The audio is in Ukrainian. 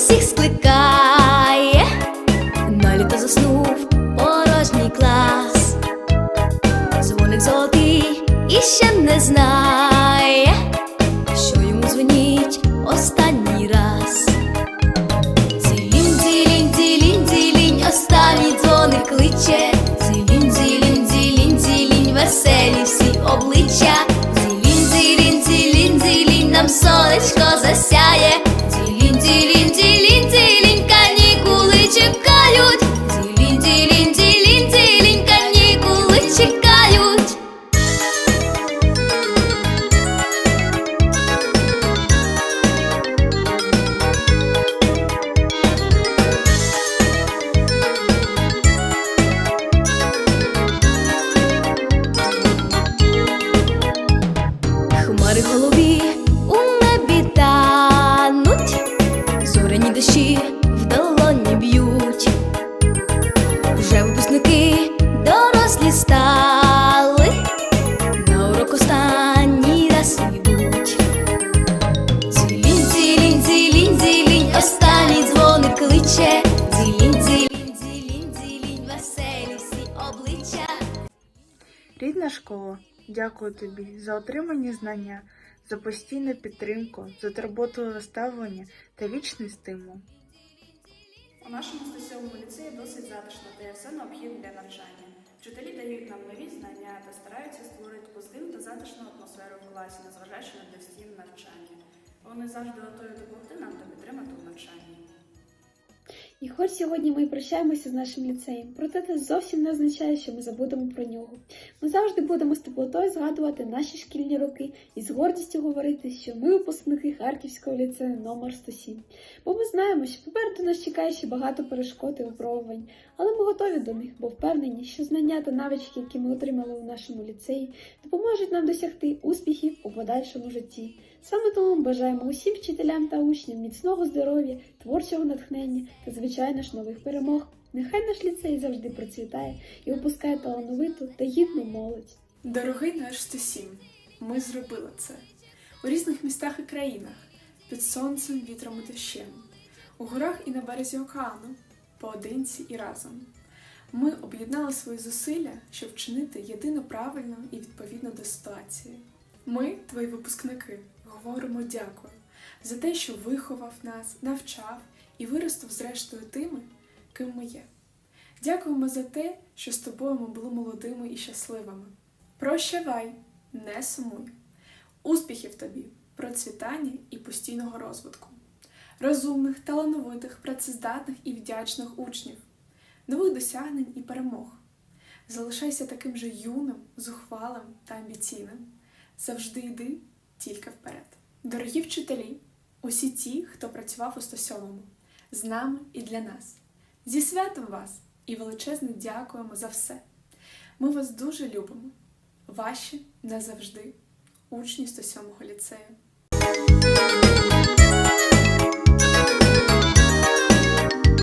усіх скликає, на літо заснув порожній клас, дзвоник золотий і ще не знає, що йому дзвоніть останній раз. Цілінь, цілінь, цілінь, цілінь, останній дзвоник кличе, цілінь, цілінь, цілінь, цілінь, веселість. Дощі в долоні б'ють. Вже випускники дорослі стали, на урок останній раз йдуть. Цілінь, цілінь, цілінь, цілінь, останній дзвоник кличе. Цілінь, цілінь, цілінь, цілінь, веселі всі обличчя. Рідна школа, дякую тобі за отримані знання, за постійну підтримку, за турботливе ставлення та вічний стимул. У нашому 107 ліцеї досить затишно та є все необхідне для навчання. Вчителі дають нам нові знання та стараються створити позитивну та затишну атмосферу в класі, незважаючи на постійне навчання. Вони завжди готові допомогти нам та підтримати у навчанні. І хоч сьогодні ми прощаємося з нашим ліцеєм, проте це зовсім не означає, що ми забудемо про нього. Ми завжди будемо з теплотою згадувати наші шкільні роки і з гордістю говорити, що ми випускники Харківського ліцею номер 107. Бо ми знаємо, що попереду нас чекає ще багато перешкод і випробувань, але ми готові до них, бо впевнені, що знання та навички, які ми отримали у нашому ліцеї, допоможуть нам досягти успіхів у подальшому житті. Саме тому ми бажаємо усім вчителям та учням міцного здоров'я, творчого натхнення та, звичайно ж, нових перемог. Нехай наш ліцей завжди процвітає і випускає талановиту та гідну молодь. Дорогий наш 107, ми зробили це у різних містах і країнах, під сонцем, вітром і дощем, у горах і на березі океану, поодинці і разом. Ми об'єднали свої зусилля, щоб вчинити єдино правильно і відповідно до ситуації. Ми, твої випускники, говоримо дякую за те, що виховав нас, навчав і виростив зрештою тими, ким ми є. Дякуємо за те, що з тобою ми були молодими і щасливими. Прощавай, не сумуй. Успіхів тобі, процвітання і постійного розвитку, розумних, талановитих, працездатних і вдячних учнів, нових досягнень і перемог. Залишайся таким же юним, зухвалим та амбіційним. Завжди йди тільки вперед. Дорогі вчителі, усі ті, хто працював у 107-му, з нами і для нас. Зі святом вас і величезне дякуємо за все. Ми вас дуже любимо. Ваші назавжди, учні 107-го ліцею.